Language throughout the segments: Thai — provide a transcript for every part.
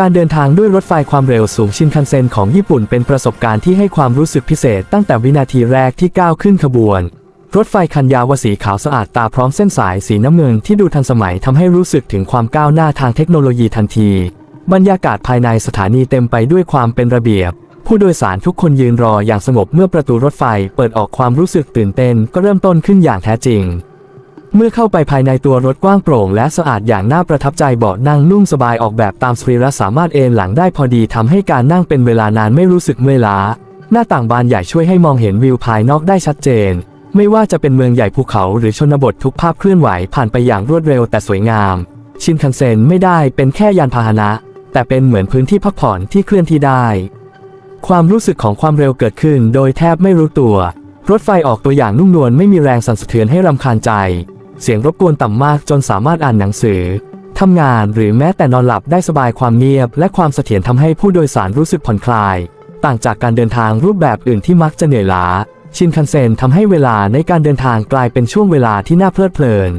การเดินทางด้วยรถไฟความเร็วสูงชินคันเซ็นของญี่ปุ่นเป็นประสบการณ์ที่ให้ความรู้สึกพิเศษตั้งแต่วินาทีแรกที่ก้าวขึ้นขบวน รถไฟคันยาวสีขาวสะอาดตาพร้อมเส้นสายสีน้ำเงินที่ดูทันสมัยทำให้รู้สึกถึงความก้าวหน้าทางเทคโนโลยีทันที บรรยากาศภายในสถานีเต็มไปด้วยความเป็นระเบียบ ผู้โดยสารทุกคนยืนรออย่างสงบเมื่อประตูรถไฟเปิดออกความรู้สึกตื่นเต้นก็เริ่มต้นขึ้นอย่างแท้จริง เมื่อเข้าไปภายในตัวรถกว้างโปร่งและสะอาดอย่างน่าประทับใจเบาะนั่งนุ่มสบายออกแบบตามสรีระสามารถเอนหลังได้พอดีทำให้การนั่งเป็นเวลานานไม่รู้สึกเมื่อยล้า หน้าต่างบานใหญ่ช่วยให้มองเห็นวิวภายนอกได้ชัดเจน ไม่ว่าจะเป็นเมืองใหญ่ภูเขาหรือชนบททุกภาพเคลื่อนไหวผ่านไปอย่างรวดเร็วแต่สวยงาม ชินคันเซ็นไม่ได้เป็นแค่ยานพาหนะ แต่เป็นเหมือนพื้นที่พักผ่อนที่เคลื่อนที่ได้ ความรู้สึกของความเร็วเกิดขึ้น โดยแทบไม่รู้ตัว รถไฟออกตัวอย่างนุ่มนวลไม่มีแรงสั่นสะเทือนให้รำคาญใจ เสียงรบกวนต่ำมากจนสามารถอ่านหนังสือทำงานหรือแม้แต่นอนหลับได้สบายความเงียบ และความเสถียรทำให้ผู้โดยสารรู้สึกผ่อนคลาย ต่างจากการเดินทางรูปแบบอื่นที่มักจะเหนื่อยล้า ชินคันเซ็นทำให้เวลาในการเดินทางกลายเป็นช่วงเวลาที่น่าเพลิดเพลิน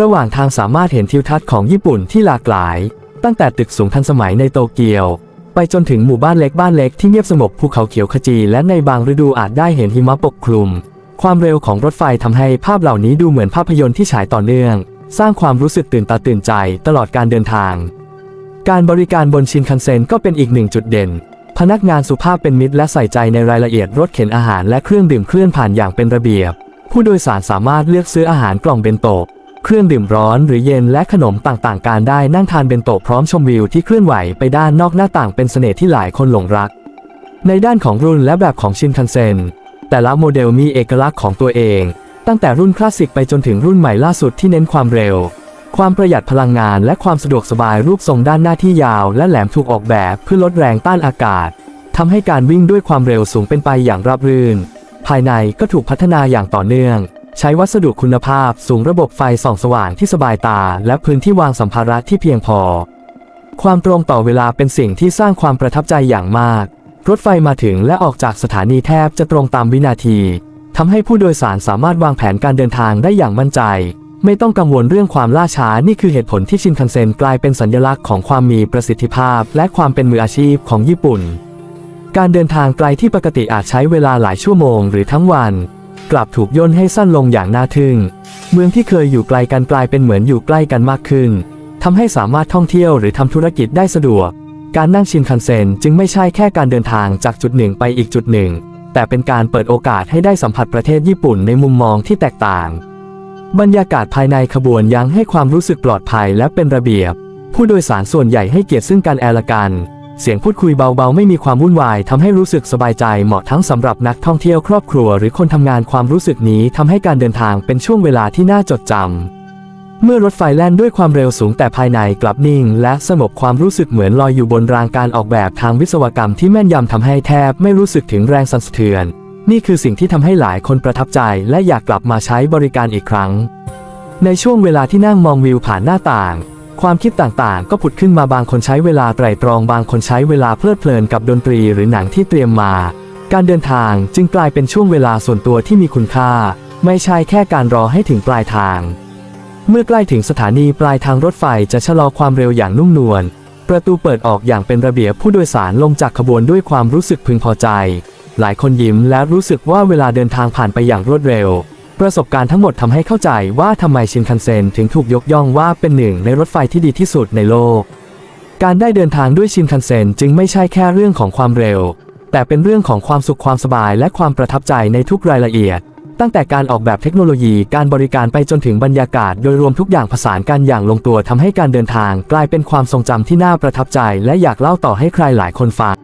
ระหว่างทางสามารถเห็นทิวทัศน์ของญี่ปุ่นที่หลากหลาย ตั้งแต่ตึกสูงทันสมัยในโตเกียว ไปจนถึงหมู่บ้านเล็กบ้านเล็กที่เงียบสงบภูเขาเขียวขจีและในบางฤดูอาจได้เห็นหิมะปกคลุม ความเร็วของรถไฟทำให้ภาพเหล่านี้ดูเหมือนภาพยนตร์ที่ฉายต่อเนื่อง สร้างความรู้สึกตื่นตาตื่นใจตลอดการเดินทาง การบริการบนชินคันเซ็นก็เป็นอีกหนึ่งจุดเด่น พนักงานสุภาพเป็นมิตรและใส่ใจในรายละเอียดรถเข็นอาหารและเครื่องดื่มเคลื่อนผ่านอย่างเป็นระเบียบ ผู้โดยสารสามารถเลือกซื้ออาหารกล่องเบนโตะเครื่องดื่มร้อนหรือเย็นและขนมต่างๆ การได้นั่งทานเบนโตะพร้อมชมวิวที่เคลื่อนไหวไปด้านนอกหน้าต่างเป็นเสน่ห์ที่หลายคนหลงรัก ในด้านของรุ่นและแบบของชินคันเซ็น แต่ละโมเดลมีเอกลักษณ์ของตัวเอง ตั้งแต่รุ่นคลาสสิกไปจนถึงรุ่นใหม่ล่าสุดที่เน้นความเร็ว ความประหยัดพลังงานและความสะดวกสบายรูปทรงด้านหน้าที่ยาวและแหลมถูกออกแบบเพื่อลดแรงต้านอากาศทำให้การวิ่งด้วยความเร็วสูงเป็นไปอย่างราบรื่น ภายในก็ถูกพัฒนาอย่างต่อเนื่อง ใช้วัสดุคุณภาพสูงระบบไฟส่องสว่างที่สบายตา และพื้นที่วางสัมภาระที่เพียงพอ ความตรงต่อเวลาเป็นสิ่งที่สร้างความประทับใจอย่างมาก รถไฟมาถึงและออกจากสถานีแทบจะตรงตามวินาทีทำให้ผู้โดยสารสามารถวางแผนการเดินทางได้อย่างมั่นใจ ไม่ต้องกังวลเรื่องความล่าช้านี่คือเหตุผลที่ชินคันเซ็นกลายเป็นสัญลักษณ์ของความมีประสิทธิภาพ และความเป็นมืออาชีพของญี่ปุ่น การเดินทางไกลที่ปกติอาจใช้เวลาหลายชั่วโมงหรือทั้งวัน กลับถูกย่นให้สั้นลงอย่างน่าทึ่ง เมืองที่เคยอยู่ไกลกันกลายเป็นเหมือนอยู่ใกล้กันมากขึ้นทำให้สามารถท่องเที่ยวหรือทำธุรกิจได้สะดวก การนั่งชินคันเซ็นจึงไม่ใช่แค่การเดินทางจากจุดหนึ่งไปอีกจุดหนึ่ง แต่เป็นการเปิดโอกาสให้ได้สัมผัสประเทศญี่ปุ่นในมุมมองที่แตกต่าง บรรยากาศภายในขบวนยังให้ความรู้สึกปลอดภัยและเป็นระเบียบ ผู้โดยสารส่วนใหญ่ให้เกียรติซึ่งกันแอละกัน เสียงพูดคุยเบาๆ ไม่มีความวุ่นวายทำให้รู้สึกสบายใจเหมาะทั้งสำหรับนักท่องเที่ยวครอบครัว หรือคนทำงานความรู้สึกนี้ทำให้การเดินทางเป็นช่วงเวลาที่น่าจดจำ เมื่อรถไฟแล่นด้วยความเร็วสูงแต่ภายในกลับนิ่ง และสงบความรู้สึกเหมือนลอยอยู่บนรางการออกแบบทางวิศวกรรมที่แม่นยำทำให้แทบไม่รู้สึกถึงแรงสั่นสะเทือน นี่คือสิ่งที่ทำให้หลายคนประทับใจและอยากกลับมาใช้บริการอีกครั้ง ในช่วงเวลาที่นั่งมองวิวผ่านหน้าต่าง ความคิดต่างๆ ก็ผุดขึ้นมาบางคนใช้เวลาไตร่ตรองบางคนใช้เวลาเพลิดเพลินกับดนตรีหรือหนังที่เตรียมมา การเดินทางจึงกลายเป็นช่วงเวลาส่วนตัวที่มีคุณค่า ไม่ใช่แค่การรอให้ถึงปลายทาง เมื่อใกล้ถึงสถานีปลายทางรถไฟจะชะลอความเร็วอย่างนุ่มนวล ประตูเปิดออกอย่างเป็นระเบียบผู้โดยสารลงจากขบวนด้วยความรู้สึกพึงพอใจ หลายคนยิ้มและรู้สึกว่าเวลาเดินทางผ่านไปอย่างรวดเร็ว ประสบการณ์ทั้งหมดทำให้เข้าใจว่าทำไมชินคันเซ็นถึงถูกยกย่องว่าเป็นหนึ่งในรถไฟที่ดีที่สุดในโลก การได้เดินทางด้วยชินคันเซ็นจึงไม่ใช่แค่เรื่องของความเร็ว แต่เป็นเรื่องของความสุขความสบายและความประทับใจในทุกรายละเอียด ตั้งแต่การออกแบบเทคโนโลยีการบริการไปจนถึงบรรยากาศ โดยรวมทุกอย่างผสานกันอย่างลงตัวทำให้การเดินทาง กลายเป็นความทรงจำที่น่าประทับใจ และอยากเล่าต่อให้ใครหลายคนฟัง